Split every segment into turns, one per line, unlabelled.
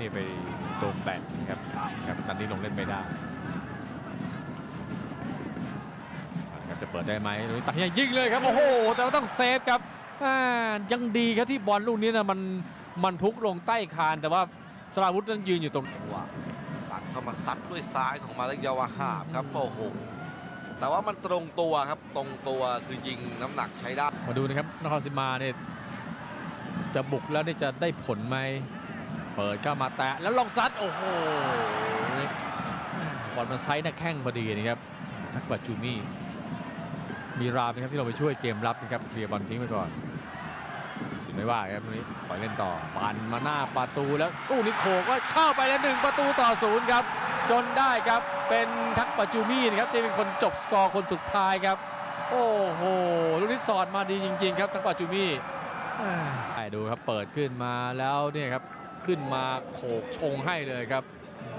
นี่ไปโดนแบนครับครับนัดนี้ลงเล่นไม่ได้เอาละครับจะเปิดได้ไหมตรงนี้ตัดให้ยิงเลยครับโอ้โหแต่ว่าต้องเซฟครับอ่ายังดีครับที่บอลลูกนี้นะมันมันพุกลงใต้คานแต่ว่าสราวุธนั้นยืนอยู่ตรง
จังหวะตัดเข้ามาซัดด้วยซ้ายของมาเล็กยาวาหาบครับโอ้โหแต่ว่ามันตรงตัวครับตรงตัวคือยิงน้ำหนักใช้ได้
มาดูนะครับนครศรีมาเนี่ยจะบุกแล้วนี่จะได้ผลไหม เปิดเข้ามาแตะแล้วลองซัดโอ้โหบอลมันไซส์หน้าแข้งพอดีนะครับทักบาจูมี่มีรามนะครับที่เราไปช่วยเกมรับนะครับเคลียร์บอลทิ้งไปก่อนสิไม่ว่าครับตรงนี้ปล่อยเล่นต่อปันมาหน้าประตูแล้วตู้นิโคก็เข้าไปแล้วหนึ่งประตูต่อศูนย์ครับ จนได้ครับเป็นทักบาจูมี่นะครับที่เป็นคนจบสกอร์คนสุดท้ายครับ โอ้โหลูกนี้สอดมาดีจริง ๆ ครับทักบาจูมี่อ่าได้ดูครับเปิดขึ้นมาแล้วเนี่ยครับ ขึ้นมาโขกชงให้เลยครับ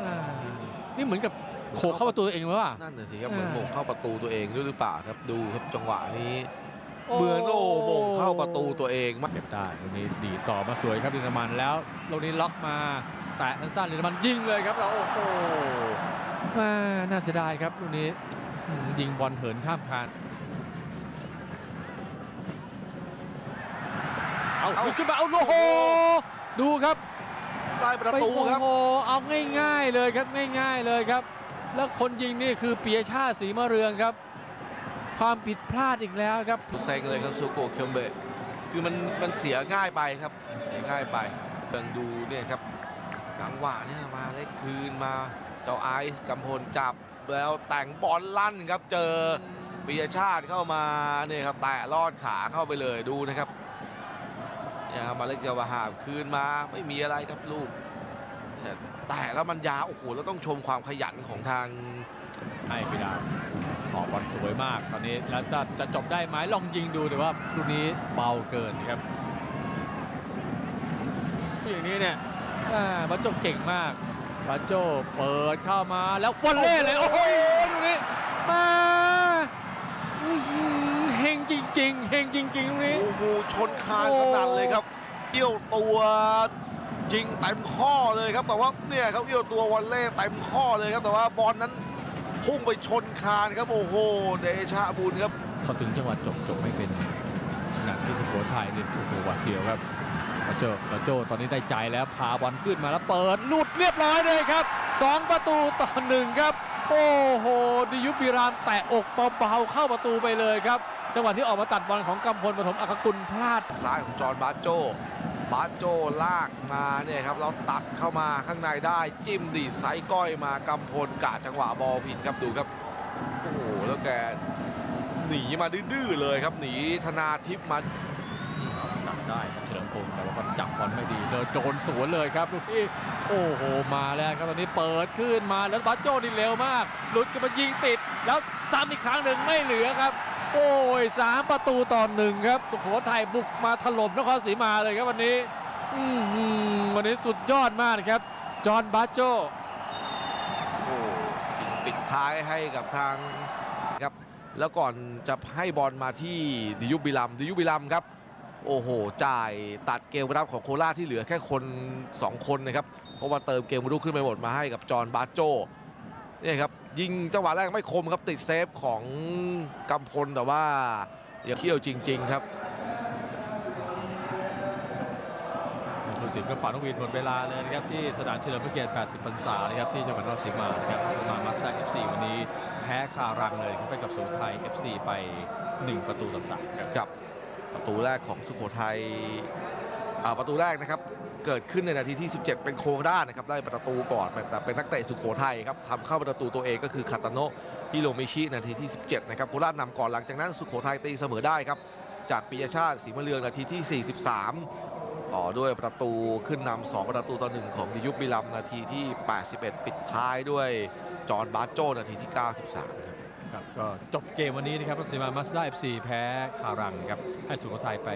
อ่านี่เหมือนกับโขกเข้าประตูตัวเองหรือเปล่า
นั่นน่ะสิครับเหมือน
อ่า
โมงเข้าประตูตัวเองด้วยหรือเปล่าครับดูครับจังหวะนี้เหมือนโอ้โมงเข้าประตูตัวเองมาก
เก็บได้ลูกนี้ดีดต่อมาสวยครับลินดามันแล้วลูกนี้ล็อกมาแตะสั้นๆลินดามันยิงเลยครับแล้วโอ้โหแม่น่าเสียดายครับลูกนี้อืมยิงบอลเหินข้ามคานเอาลุกขึ้นมาเอาโอ้โหดูครับ
ได้ประตูครับ
ไปโอ้โหเอาง่ายๆเลยครับง่าย ๆเลยครับ แล้วคนยิงนี่คือปียชาติศรีมะเรืองครับ ความผิดพลาดอีกแล้วครับ
เซ็งเลยครับซูโกะเคียมเบะคือมันมันเสียง่ายไปครับเสียง่ายไปเดินดูเนี่ยครับจังหวะเนี่ยมาเล็กคืนมาเจ้าไอซ์กำพลจับแล้วแต่งบอลลั่นครับเจอปิยชาติเข้ามาเนี่ยครับแตะลอดขาเข้าไปเลยดูนะครับ เนี่ยมาเล็กเจาวาหาบคืนมาไม่มีอะไรครับลูกเนี่ยแต่แล้วมันยาวโอ้โหแล้วต้องชมความขยันของทาง
ให้พิดาออกบอลสวยมากตอนนี้แล้วจะจะจบได้ไหมลองยิงดูแต่ว่าลูกนี้เบาเกินครับอย่างนี้เนี่ยอ่าบัจโจเก่งมากบัจโจเปิดเข้ามาแล้ววันเล่เลยโอ้โหลูกนี้มา เฮงจริง ๆ เฮงจริงๆลูกนี้
โอ้โหชนคานสนั่นเลยครับเอี้ยวตัวยิงเต็มข้อเลยครับ แต่ว่าเนี่ยครับเอี้ยวตัววันเล่เต็มข้อเลยครับ แต่ว่าบอลนั้นพุ่งไปชนคานครับโอ้โหเดชะบุญครับ
เขาถึงจังหวะจบจบไม่เป็นขณะที่สุโขทัยเนี่ยโอ้โหหวาดเสียวครับบัจโจบัจโจตอนนี้ได้ใจแล้วพาบอลขึ้นมาแล้วเปิดหลุดเรียบร้อยเลยครับสองประตูต่อหนึ่งครับ โอ้โหดิยุบบิรามแตะอกเบาๆเข้าประตูไปเลยครับ จังหวะที่ออกมาตัดบอลของกำพลปฐมอัคกุลพลาด
ซ้ายของจอห์นบาโจบาโจลากมาเนี่ยครับแล้วตัดเข้ามาข้างในได้จิ้มดีดไซก้อยมากำพลกะจังหวะบอลผิดครับดูครับ โอ้โหแล้วแกหนีมาดื้อเลยครับหนีธนาทิพย์มา
จับได้ครับเฉลิมพงศ์แต่ว่าก็จับบอลไม่ดีเลยโดนสวนเลยครับลูกนี้โอ้โหมาแล้วครับตอนนี้เปิดขึ้นมาแล้วบัจโจนี่เร็วมาก หลุดกันมายิงติด แล้วซ้ำอีกครั้งหนึ่งไม่เหลือครับ โอ้ยสามประตูต่อหนึ่งครับสุโขทัยบุกมาถล่มนครศรีมาเลยครับวันนี้อื้อหือวันนี้สุดยอดมากนะครับ จอห์นบัจโจ
โอ้ยิงปิดท้ายให้กับทางครับ แล้วก่อนจะให้บอลมาที่ดิยุบิลัมดิยุบิลัมครับ โอ้โห จ่ายตัดเกมรับของโคราชที่เหลือแค่คน 2 คนนะครับ เพราะว่าเติมเกมรุกขึ้นไปหมดมาให้กับจอห์นบาโจ เนี่ยครับยิงจังหวะแรกไม่คมครับติดเซฟของกำพลแต่ว่าอย่าเที่ยวจริง ๆ ครับ
ผู้สินก็ป่านกวีนหมดเวลาเลยนะครับที่สนามเฉลิมพระเกียรติ 80 พรรษานะครับที่จังหวัดนครศรีมานะครับสนามมาสด้า FC วันนี้แพ้คารังเลยครับไปกับสุโขทัย FC ไป 1 ประตูต่อสามครับ
กับประตูแรกของสุโขทัยอ่าประตูแรกนะครับ เกิดขึ้นในนาทีที่ 17 เป็นโคราชนะครับได้ประตูก่อนแต่เป็นนักเตะสุโขทัยครับทำเข้าประตูตัวเองก็คือคาตาโนะฮิโรมิชินาทีที่ 17 นะครับโคราชนำก่อนหลังจากนั้นสุโขทัยตีเสมอได้ครับจากปิยชาติศรีมะเรืองนาทีที่ 43 ต่อด้วยประตูขึ้นนำ2ประตูต่อหนึ่งของดิยุบบิลัมนาทีที่ 81 ปิดท้ายด้วยจอห์นบาโจนาทีที่ 93 ครับ
ครับก็จบเกมวันนี้นะครับรัสเซียมามาสด้า FC แพ้คารังครับให้สุโขทัยไป